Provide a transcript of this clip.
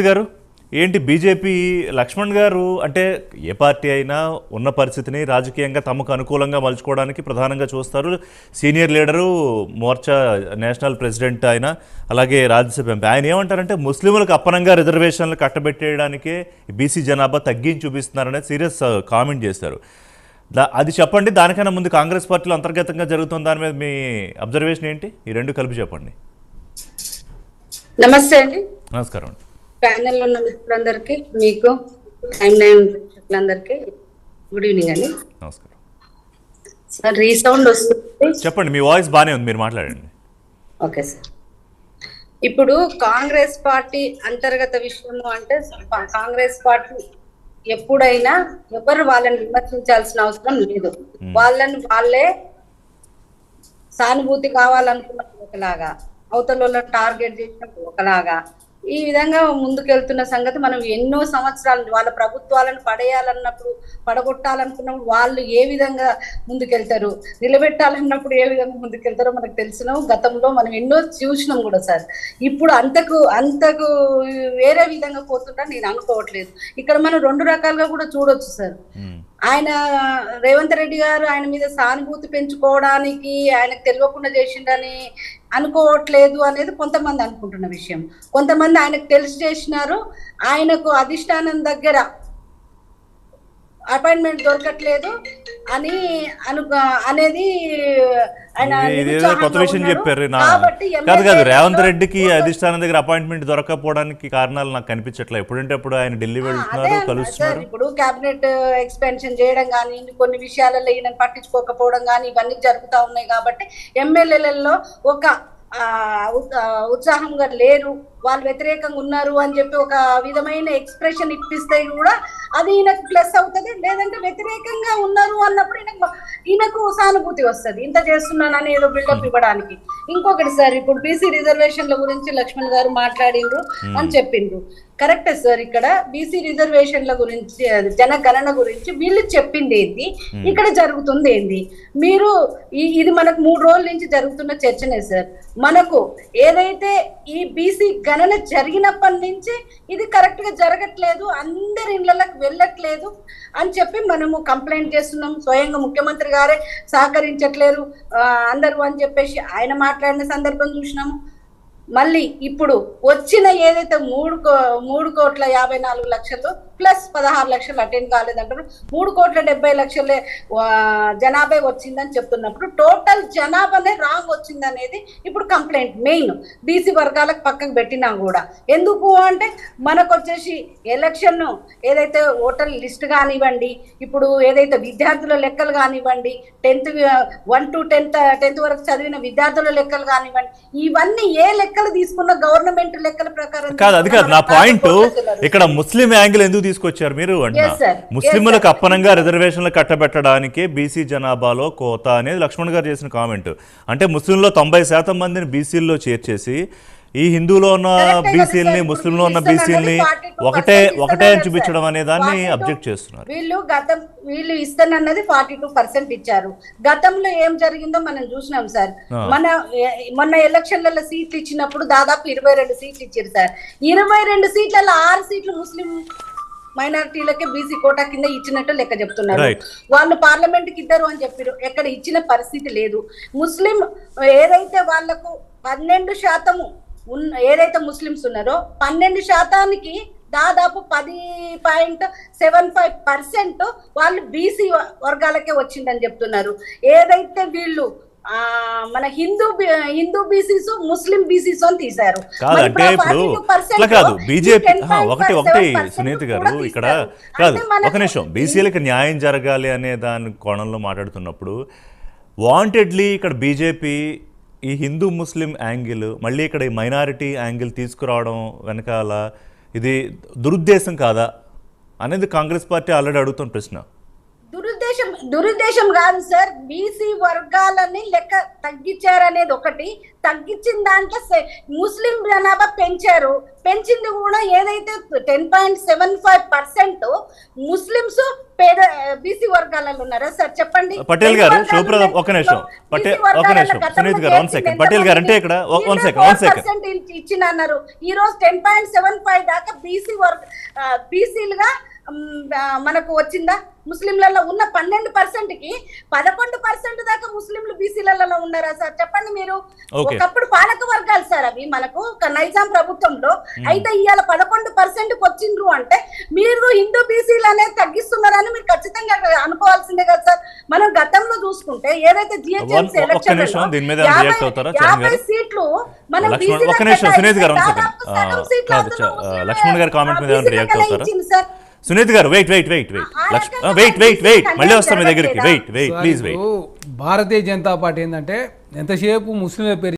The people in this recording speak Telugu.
గారు ఏంటి బీజేపీ లక్ష్మణ్ గారు అంటే ఏ పార్టీ అయినా ఉన్న పరిస్థితిని రాజకీయంగా తమకు అనుకూలంగా మలుచుకోవడానికి ప్రధానంగా చూస్తారు. Senior leader Morcha national president ఆయన అలాగే రాజ్యసభ ఎంపీ ఆయన ఏమంటారంటే ముస్లింలకు అప్పనంగా రిజర్వేషన్లు కట్టబెట్టేయడానికే బీసీ జనాభా తగ్గించి చూపిస్తున్నారనేది సీరియస్ కామెంట్ చేశారు. అది చెప్పండి దానికన్నా ముందు కాంగ్రెస్ పార్టీలో అంతర్గతంగా జరుగుతున్న దాని మీద మీ అబ్జర్వేషన్ ఏంటి? ఈ రెండు కలిపి చెప్పండి. నమస్తే అండి. నమస్కారం అండి. ప్యానెల్ ఉన్న మిత్రులందరికీ మీకు టైం నైన్ ప్రేక్షకులందరికీ గుడ్ ఈవినింగ్ అండి. నమస్కారం. సార్ రీసౌండ్ వస్తుంది. చెప్పండి మీ వాయిస్ బాగానే ఉంది మీరు మాట్లాడండి. Okay sir. ఇప్పుడు కాంగ్రెస్ పార్టీ అంతర్గత విషయము అంటే కాంగ్రెస్ పార్టీ ఎప్పుడైనా ఎవరు వాళ్ళని విమర్శించాల్సిన అవసరం లేదు. వాళ్ళని వాళ్ళే సానుభూతి కావాలనుకున్నప్పుడు ఒకలాగా అవతల టార్గెట్ చేసినప్పుడు ఒకలాగా ఈ విధంగా ముందుకెళ్తున్న సంగతి మనం ఎన్నో సంవత్సరాలు వాళ్ళ ప్రభుత్వాలను పడేయాలన్నప్పుడు పడగొట్టాలనుకున్నప్పుడు వాళ్ళు ఏ విధంగా ముందుకెళ్తారు? నిలబెట్టాలన్నప్పుడు ఏ విధంగా ముందుకెళ్తారో మనకు తెలిసిన గతంలో మనం ఎన్నో చూసినాం కూడా సార్. ఇప్పుడు అంతకు అంతకు వేరే విధంగా పోతుంటా నేను అనుకోవట్లేదు. ఇక్కడ మనం రెండు రకాలుగా కూడా చూడొచ్చు సార్. ఆయన రేవంత్ రెడ్డి గారు ఆయన మీద సానుభూతి పెంచుకోవడానికి ఆయనకు తెలియకుండా చేసిండని అనుకోవట్లేదు అనేది కొంతమంది అనుకుంటున్న విషయం. కొంతమంది ఆయనకు తెలిసి చేసినారు ఆయనకు అధిష్టానం దగ్గర అపాయింట్మెంట్ దొరకట్లేదు అని అను అనేది కొత్త విషయం. చెప్పారు కాదు కాదు రేవంత్ రెడ్డికి అధిష్టానం దగ్గర అపాయింట్మెంట్ దొరకకపోవడానికి కారణాలు నాకు కనిపించట్లేదు. ఎప్పుడంటే అప్పుడు ఆయన ఢిల్లీ వెళ్తున్నారు కలుస్తున్నారు. ఇప్పుడు కేబినెట్ ఎక్స్పెన్షన్ చేయడం కానీ కొన్ని విషయాలలో ఈయన పట్టించుకోకపోవడం కానీ ఇవన్నీ జరుగుతూ ఉన్నాయి కాబట్టి ఎమ్మెల్యేలలో ఒక ఉత్సాహంగా లేరు. వాళ్ళు వ్యతిరేకంగా ఉన్నారు అని చెప్పి ఒక విధమైన ఎక్స్ప్రెషన్ ఇప్పిస్తే కూడా అది ఈయనకు ప్లస్ అవుతుంది. లేదంటే వ్యతిరేకంగా ఉన్నారు అన్నప్పుడు ఈయనకు ఈయనకు సానుభూతి వస్తుంది. ఇంత చేస్తున్నానని ఏదో బిల్డప్ ఇవ్వడానికి. ఇంకొకటి సార్ ఇప్పుడు బీసీ రిజర్వేషన్ల గురించి లక్ష్మణ్ గారు మాట్లాడిండ్రు అని చెప్పిండ్రు. కరెక్టే సార్ ఇక్కడ బీసీ రిజర్వేషన్ల గురించి జనగణన గురించి వీళ్ళు చెప్పింది ఏంటి ఇక్కడ జరుగుతుంది ఏంటి మీరు ఈ- ఇది మనకు మూడు రోజుల నుంచి జరుగుతున్న చర్చనే సార్. మనకు ఏదైతే ఈ బీసీ గణన జరిగినప్పటి నుంచి ఇది కరెక్ట్గా జరగట్లేదు అందరి ఇళ్ళకు వెళ్ళట్లేదు అని చెప్పి మనము కంప్లైంట్ చేస్తున్నాం. స్వయంగా ముఖ్యమంత్రి గారే సహకరించట్లేరు అందరూ అని చెప్పేసి ఆయన మాట్లాడిన సందర్భం చూసినాము. మళ్ళీ ఇప్పుడు వచ్చిన ఏదైతే మూడు కో మూడు కోట్ల యాభై నాలుగు లక్షలు ప్లస్ పదహారు లక్షలు అటెండ్ కాలేదంటారు. మూడు కోట్ల డెబ్బై లక్షలే జనాభా వచ్చిందని చెప్తున్నప్పుడు టోటల్ జనాభానే రాంగ్ వచ్చిందనేది ఇప్పుడు కంప్లైంట్ మెయిన్. బీసీ వర్గాలకు పక్కకు పెట్టినా కూడా. ఎందుకు అంటే మనకు వచ్చేసి ఎలక్షన్ ఏదైతే ఓటర్ లిస్ట్ కానివ్వండి ఇప్పుడు ఏదైతే విద్యార్థుల లెక్కలు కానివ్వండి tenth one to tenth tenth వరకు చదివిన విద్యార్థుల లెక్కలు కానివ్వండి ఇవన్నీ ఏ లెక్కలు తీసుకున్న గవర్నమెంట్ లెక్కల ప్రకారం కాదు అది కాదు నా పాయింట్ ఇక్కడ ముస్లిం యాంగిల్ ఎందుకు తీసుకొచ్చారు మీరు అంటున్నా. Yes, ముస్లింలకు. అప్పనంగా రిజర్వేషన్లు కట్టబెట్టడానికే బీసీ జనాభాలో కోత అనేది లక్ష్మణ్ గారు చేసిన కామెంట్ అంటే ముస్లింలో తొంభై శాతం మందిని బీసీల్లో చేర్చేసి ఈ హిందూలో ఉన్న బీసీలని? ముస్లింలో ఉన్న బీసీలని ఇస్తున్నది 42% ఒకటే ఒకటే అని చూపించడం. అనే దాన్ని 42 అబ్జెక్ట్ చేస్తున్నారు వీళ్ళు గతం వీళ్ళు ఇస్తానన్నది ఫార్టీ టూ పర్సెంట్ ఇచ్చారు గతంలో ఏం జరిగిందో మనం చూసినాం సార్. మన మొన్న ఎలక్షన్లలో సీట్లు ఇచ్చినప్పుడు దాదాపు ఇరవై రెండు సీట్లు ఇచ్చారు సార్ ఇరవై రెండు సీట్లలో ఆరు సీట్లు ముస్లిం మైనారిటీలకే బీసీ కోటా కింద ఇచ్చినట్టు లెక్క చెప్తున్నారు. వాళ్ళు పార్లమెంట్కి ఇద్దరు అని చెప్పారు. ఎక్కడ ఇచ్చిన పరిస్థితి లేదు. ముస్లిం ఏదైతే వాళ్ళకు పన్నెండు శాతము ఉన్న ఏదైతే ముస్లిమ్స్ ఉన్నారో పన్నెండు శాతానికి దాదాపు పది పాయింట్ సెవెన్ ఫైవ్ పర్సెంట్ వాళ్ళు బీసీ వర్గాలకే వచ్చిందని చెప్తున్నారు. ఏదైతే వీళ్ళు మన Hindu Hindu BCs Muslim BCs అని తీశారు కాదు అంటే ఇప్పుడు 42% అట్లా కాదు బీజేపీ 10.57% ఒకటి ఒకటి సునీత గారు. ఇక్కడ కాదు ఒక నిమిషం బీసీలకు న్యాయం జరగాలి అనే దాని కోణంలో మాట్లాడుతున్నప్పుడు వాంటెడ్లీ ఇక్కడ బీజేపీ ఈ హిందూ ముస్లిం యాంగిల్ మళ్ళీ ఇక్కడ ఈ మైనారిటీ యాంగిల్ తీసుకురావడం వెనకాల ఇది దురుద్దేశం కాదా అనేది కాంగ్రెస్ పార్టీ ఆల్రెడీ అడుగుతున్న ప్రశ్న దురుద్దేశం కాదు సార్ బీసీ వర్గాలని లెక్క తగ్గించారనేది ఒకటి తగ్గించిన దాంట్లో ముస్లిం జనాభా పెంచారు పెంచింది కూడా ఏదైతే ten point seven five percent Muslims పేద బీసీ వర్గాలలో ఉన్నారా సార్ చెప్పండి పటేల్ గారు, ఒక్క నిమిషం. పటేల్, ఒక్క నిమిషం. సునీత్ గారు, second. చేసింది పటేల్ గారు, అంటే? ఇక్కడ, second, one second. 4% ఇచ్చిన అన్నారు ఈ రోజు టెన్ పాయింట్ సెవెన్ ఫైవ్ దాకా బీసీ వర్గ బీసీలుగా మనకు వచ్చిందా? ముస్లింలలో ఉన్న పన్నెండు పర్సెంట్కి పదకొండు పర్సెంట్ దాకా ముస్లింలు బీసీలలో ఉన్నారా సార్? చెప్పండి మీరు. ఒకప్పుడు పాలక వర్గాలు సార్ అవి. మనకు నైజాం ప్రభుత్వంలో అయితే ఇవాళ పదకొండు పర్సెంట్ వచ్చిండ్రు అంటే మీరు హిందూ బీసీలు అనేది తగ్గిస్తున్నారని మీరు ఖచ్చితంగా అనుకోవాల్సిందే కదా సార్. మనం గతంలో చూసుకుంటే ఏదైతే జిహెచ్ఎంసీ చరణ్ గారు? సీట్లు మనం సీట్లు సార్. సునీత్ గారు wait wait wait wait wait wait wait మళ్ళీ వస్తాం మీ దగ్గరికి? Wait wait please wait Bharatiya Janata party ఏంటంటే ఎంతసేపు ముస్లింల పేరు